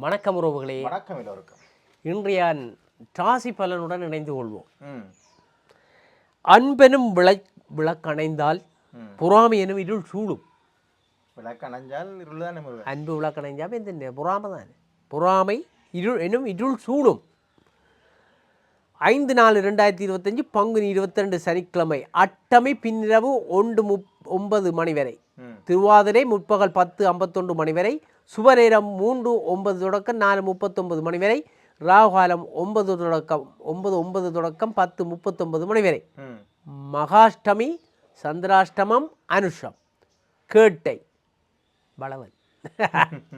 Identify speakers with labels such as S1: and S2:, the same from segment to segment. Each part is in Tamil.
S1: வணக்கம் உறவுகளே.
S2: வணக்கம் எல்லோருக்கும்.
S1: இன்றைய ராசி பலனுடன் இணைந்து கொள்வோம். அன்பெனும் விளை விளக்கணைந்தால். பொறாமை எனும் இருள் சூழும்
S2: விளக்கணைஞ்சால் இருள்
S1: அன்பு விளக்கணைஞ்சால் இந்த பொறாமை தான். பொறாமை இருள் எனும் இருள் சூழும் ஐந்து நாலு ரெண்டாயிரத்தி இருபத்தஞ்சு பங்குனி இருபத்திரெண்டு சனிக்கிழமை. அட்டமை பின்னிரவு ஒன்று முப் ஒன்பது மணி வரை. திருவாதிரை முற்பகல் பத்து ஐம்பத்தொன்று மணி வரை. சுபநேரம் மூன்று ஒன்பது தொடக்கம் நாலு முப்பத்தொன்பது மணி வரை ராகுகாலம் ஒன்பது தொடக்கம் ஒன்பது ஒன்பது தொடக்கம் பத்து முப்பத்தொன்பது மணி வரை. மகாஷ்டமி சந்திராஷ்டமம் அனுஷம். கேட்டை. பலவன்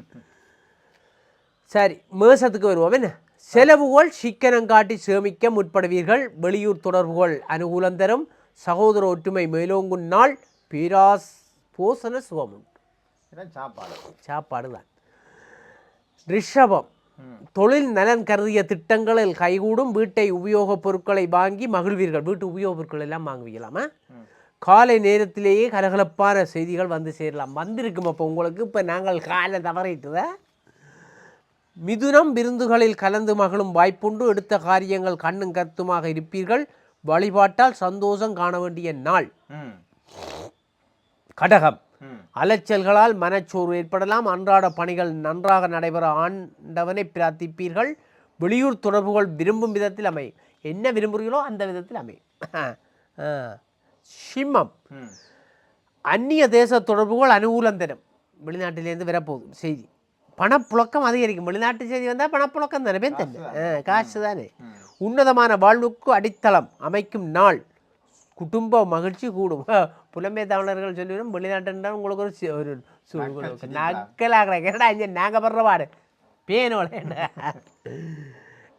S1: சரி மேசத்துக்கு வருவோம் என்ன? செலவுகள் சிக்கனம் காட்டி சேமிக்க முற்படுவீர்கள். வெளியூர் தொடர்புகள் அனுகூலம் தரும். சகோதர ஒற்றுமை மேலோங்கும் நாள். பேராஸ் போசன சுகம் உண்டு
S2: இதான் சாப்பாடு
S1: சாப்பாடு. தான் ரிஷபம் தொழில் நலன் கருதிய திட்டங்களில் கைகூடும் வீட்டை உபயோகப் பொருட்களை வாங்கி மகிழ்வீர்கள். வீட்டு உபயோகப் பொருட்கள் எல்லாம் வாங்குவீங்களாமா காலை நேரத்திலேயே கலகலப்பான செய்திகள் வந்து சேரலாம். வந்திருக்கும் அப்போ உங்களுக்கு? இப்போ நாங்கள் காலை தவறிட்டுத? மிதுனம் விருந்துகளில் கலந்து மகளும் வாய்ப்புண்டு. எடுத்த காரியங்கள் கண்ணும் கருத்துமாக இருப்பீர்கள். வழிபாட்டால் சந்தோஷம் காண வேண்டிய நாள். கடகம். அலைச்சல்களால் மனச்சோர்வு ஏற்படலாம். அன்றாட பணிகள் நன்றாக நடைபெற ஆண்டவனை பிரார்த்திப்பீர்கள். வெளியூர் தொடர்புகள் விரும்பும் விதத்தில் அமையும். என்ன விரும்புகிறீர்களோ அந்த விதத்தில் அமையும். சிம்மம். அந்நிய தேச தொடர்புகள் அனுகூலம் தரும். வெளிநாட்டிலேருந்து வரப்போகுது செய்தி. பணப்புழக்கம் அதிகரிக்கும். வெளிநாட்டு செய்தி வந்தால் பணப்புழக்கம் தானே? பேர் ஆ, காசு தானே? உன்னதமான வாழ்வுக்கு அடித்தளம் அமைக்கும் நாள். குடும்ப மகிழ்ச்சி கூடும். புலம்பெயர் தமிழர்கள் சொல்லிவிடும் வெளிநாட்டுன்றால் உங்களுக்கு ஒரு ஒரு சு- நக்கலாக என்னடா இங்கே நாங்கள் படுற பாடு. பேனோட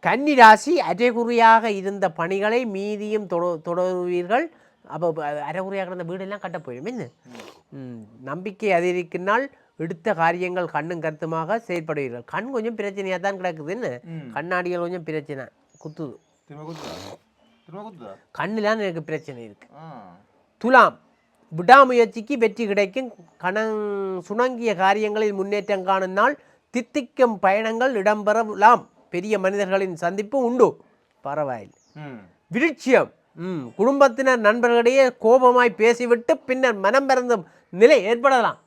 S1: கன்னி ராசி அரைகுறையாக இருந்த பணிகளை மீதியும் தொட தொடருவீர்கள். அப்போ அரைகுறையாக இருந்த வீடெல்லாம் கட்ட போயிடும். என்ன? நம்பிக்கை அதிகரிக்கினால் எடுத்த காரியங்கள் கண்ணும் கருத்துமாக செயல்படுவீர்கள். கண் கொஞ்சம் பிரச்சனையாக தான் கிடக்குது. என்ன?
S2: ம்.
S1: கண்ணாடிகள் கொஞ்சம் பிரச்சனை. குத்துது?
S2: குத்துதா?
S1: கண்ணிலான் எனக்கு பிரச்சனை இருக்கு.
S2: ஆ.
S1: துலாம் விடாமுயற்சிக்கு வெற்றி கிடைக்கும். கணங் சுணங்கிய காரியங்களில் முன்னேற்றம் காணும் நாள் தித்திக்கும் பயணங்கள் இடம்பெறலாம். பெரிய மனிதர்களின் சந்திப்பு உண்டு. பரவாயில்லை. விருட்சியம். ம் குடும்பத்தினர் நண்பர்களிடையே கோபமாய் பேசிவிட்டு பின்னர் மனம் பிறந்தும் நிலை ஏற்படலாம்.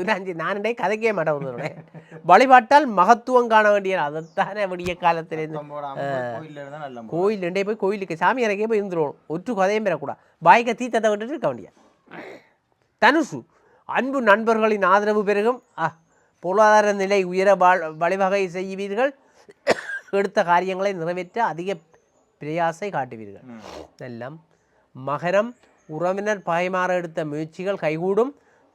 S1: துராஞ்சி நானே கதைக்கே மாட்டேன் வழிபாட்டால் மகத்துவம் காண வேண்டிய அதைத்தானே விடிய காலத்திலேருந்து. கோயில் ரெண்டே போய் கோயிலுக்கு சாமி இறக்கே போய் இருந்துருவோம். ஒற்று கதையும் பெறக்கூடாது. பாய்க்க தீத்தத்தை விட்டுட்டு இருக்க வேண்டிய தனுசு அன்பு நண்பர்களின் ஆதரவு பெருகும். பொருளாதார நிலை உயர வாழ் வழிவகை செய்வீர்கள். எடுத்த காரியங்களை நிறைவேற்ற அதிக பிரயாசை காட்டுவீர்கள். எல்லாம் மகரம் உறவினர் பகைமாற எடுத்த முயற்சிகள் கைகூடும்.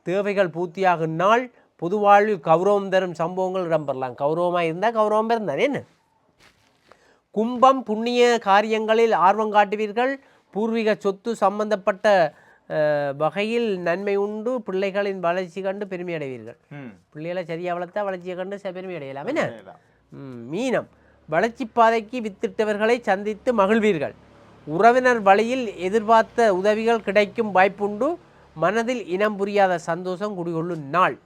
S1: தேவைகள் பூர்த்தியாகும் நாள் பொது வாழ்வில் கௌரவம் தரும் சம்பவங்கள் இடம்பெறலாம். கௌரவமாக இருந்தால் கௌரவம் பெறுந்தானே என்ன? கும்பம் புண்ணிய காரியங்களில் ஆர்வம் காட்டுவீர்கள். பூர்வீக சொத்து சம்பந்தப்பட்ட வகையில் நன்மை உண்டு. பிள்ளைகளின் வளர்ச்சி கண்டு பெருமை அடைவீர்கள். பிள்ளைகளை சரியாக வளர்த்தா வளர்ச்சியை கண்டு பெருமை அடையலாம். என்ன? மீனம். வளர்ச்சி பாதைக்கு வித்திட்டவர்களை சந்தித்து மகிழ்வீர்கள். உறவினர் வழியில் எதிர்பார்த்த உதவிகள் கிடைக்கும் வாய்ப்புண்டு. மனதில் இனம் புரியாத சந்தோஷம் குடிகொள்ளும் நாள்.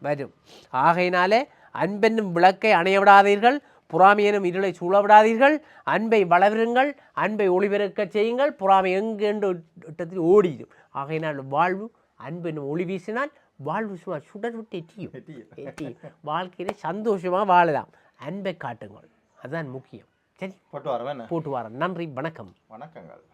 S2: வரும்.
S1: ஆகையினாலே அன்பென்னும் விளக்கை அணைய விடாதீர்கள் புறாமையெனும் இருளை சூழ விடாதீர்கள் அன்பை வளருங்கள். அன்பை ஒளிபெருக்கச் செய்யுங்கள். புறாமை எங்கென்று இட்டத்தில் ஓடிடும். ஆகையினால் வாழ்வு அன்பென்னும் ஒளி வீசினால் வாழ்வு சும்மா சுடர் விட்டு
S2: எட்டியும்.
S1: எட்டியும். வாழ்க்கையில சந்தோஷமாக வாழலாம். அன்பை காட்டுங்கள். அதுதான் முக்கியம். சரி?
S2: போட்டு வரவேன்
S1: போட்டு வரேன் நன்றி. வணக்கம்.
S2: வணக்கங்கள்.